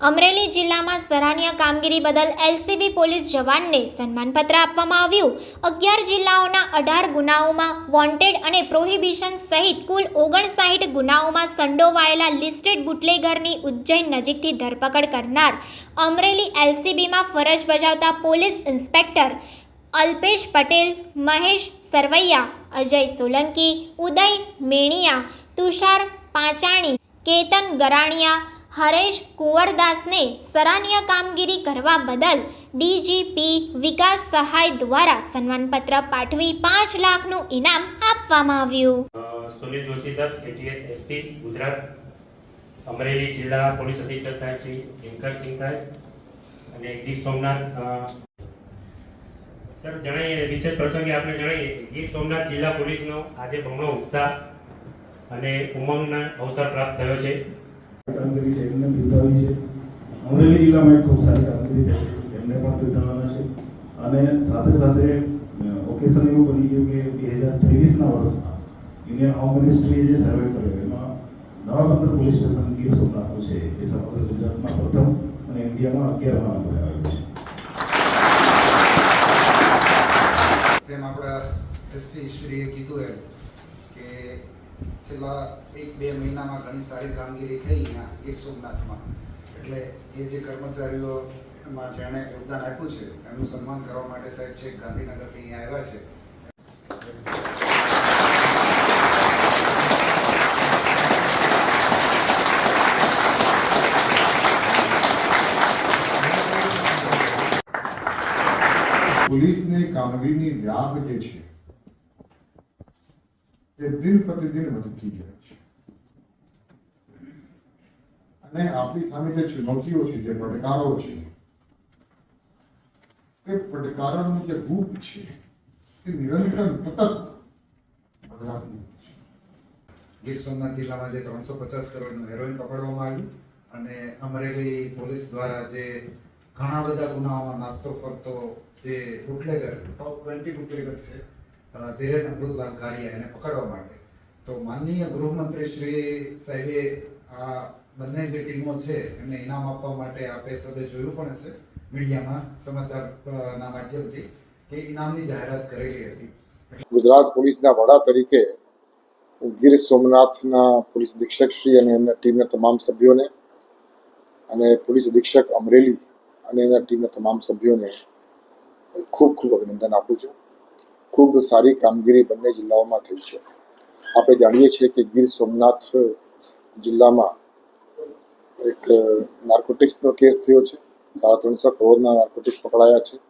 અમરેલી જિલ્લામાં સરાહનીય કામગીરી બદલ એલસીબી પોલીસ જવાનને સન્માનપત્ર આપવામાં આવ્યું. અગિયાર જિલ્લાઓના અઢાર ગુનાઓમાં વોન્ટેડ અને પ્રોહિબિશન સહિત કુલ ઓગણસાઠ ગુનાઓમાં સંડોવાયેલા લિસ્ટેડ બુટલેગરની ઉજ્જૈન નજીકથી ધરપકડ કરનાર અમરેલી એલસીબીમાં ફરજ બજાવતા પોલીસ ઇન્સ્પેક્ટર અલ્પેશ પટેલ, મહેશ સરવૈયા, અજય સોલંકી, ઉદય મેણિયા, તુષાર પાંચાણી, કેતન ગરાણિયા હરેશ કુંવરદાસને સરાહનીય કામગીરી કરવા બદલ ડીજીપી વિકાસ સહાય દ્વારા સન્માનપત્ર પાઠવી પાંચ લાખનું ઇનામ આપવામાં આવ્યું. Sunil Joshi sir, ATS SP, Gujarat. Amreli જિલ્લા પોલીસ અધિક્ષક સાહેબ શ્રી દિનકરસિંહ સાહેબ અને ગીર સોમનાથ સર જણાવીએ વિશેષ પ્રસંગે આપણે જણાવીએ ગીર સોમનાથ જિલ્લા પોલીસનો આજે બમણો ઉત્સાહ અને ઉમંગના અવસર પ્રાપ્ત થયો છે. કામગીરી છે, એમને બિરદાવી છે. અમરેલી જિલ્લામાં ખૂબ સારી કામગીરી થઈ એમને પણ બિરદાવવાના છે. અને સાથે સાથે ઓકેશન એવું બની ગયું કે બે હજાર ત્રેવીસના વર્ષમાં ઇન્ડિયન હોમ મિનિસ્ટ્રીએ જે સર્વે કર્યો, એમાં નવા બંદર પોલીસ સ્ટેશન ગીર સોમનાથનું છે, એ સમગ્ર ગુજરાતમાં પ્રથમ અને ઇન્ડિયામાં અગિયારમાં નંબર આવ્યો છે. જેમ આપણા એસપી શ્રીએ કીધું એમ કે છેલ્લા એક બે મહિનામાં ઘણી સારી કામગીરી થઈ અહીંયા ગીર સોમનાથમાં. એટલે એ જે કર્મચારીઓ માં જેણે યોગદાન આપ્યું છે એમનું સન્માન કરવા માટે સાહેબ છે ગાંધીનગરથી અહીંયા આવ્યા છે. પોલીસની કામગીરીની વ્યાપ જે છે. એ દિન પ્રતિદિન વધતી જાય છે અને આપણી સામે જે ચુનૌતીઓ છે જે પડકારો છે એ પડકારોનું જે રૂપ છે એ નિરંતર સતત બદલાતું છે ગીર સોમનાથ જિલ્લામાં જે ત્રણસો પચાસ કરોડનું હેરોઇન પકડવામાં આવ્યું અને અમરેલી પોલીસ દ્વારા જે ઘણા બધા ગુનાઓમાં નાસ્તો કરતો જે બુટલેગર ટોપ ટ્વેન્ટી બુટલેગર છે ધીરેન અમૃતલાલ કારિયા એને પકડવા માટે. તો માનનીય ગૃહમંત્રી શ્રી સાહેબે આ બંને જે ટીમો છે, એમને ઇનામ આપવા માટે આપે સદે જોયું પણ હશે મીડિયામાં સમાચારના માધ્યમથી કે ઇનામની જાહેરાત કરેલી હતી. ગુજરાત પોલીસના વડા તરીકે ગીર સોમનાથના પોલીસ અધિક્ષક શ્રી અને એમના ટીમના તમામ સભ્યોને અને પોલીસ અધિક્ષક અમરેલી અને એના ટીમના તમામ સભ્યોને ખૂબ ખૂબ અભિનંદન આપું છું. ખૂબ સારી કામગીરી બંને જિલ્લાઓમાં થઈ છે. આપણે જાણીએ છીએ કે ગીર સોમનાથ જિલ્લામાં એક નાર્કોટિક્સનો કેસ થયો છે. સાડા ત્રણસો કરોડના નાર્કોટિક્સ પકડાયા છે.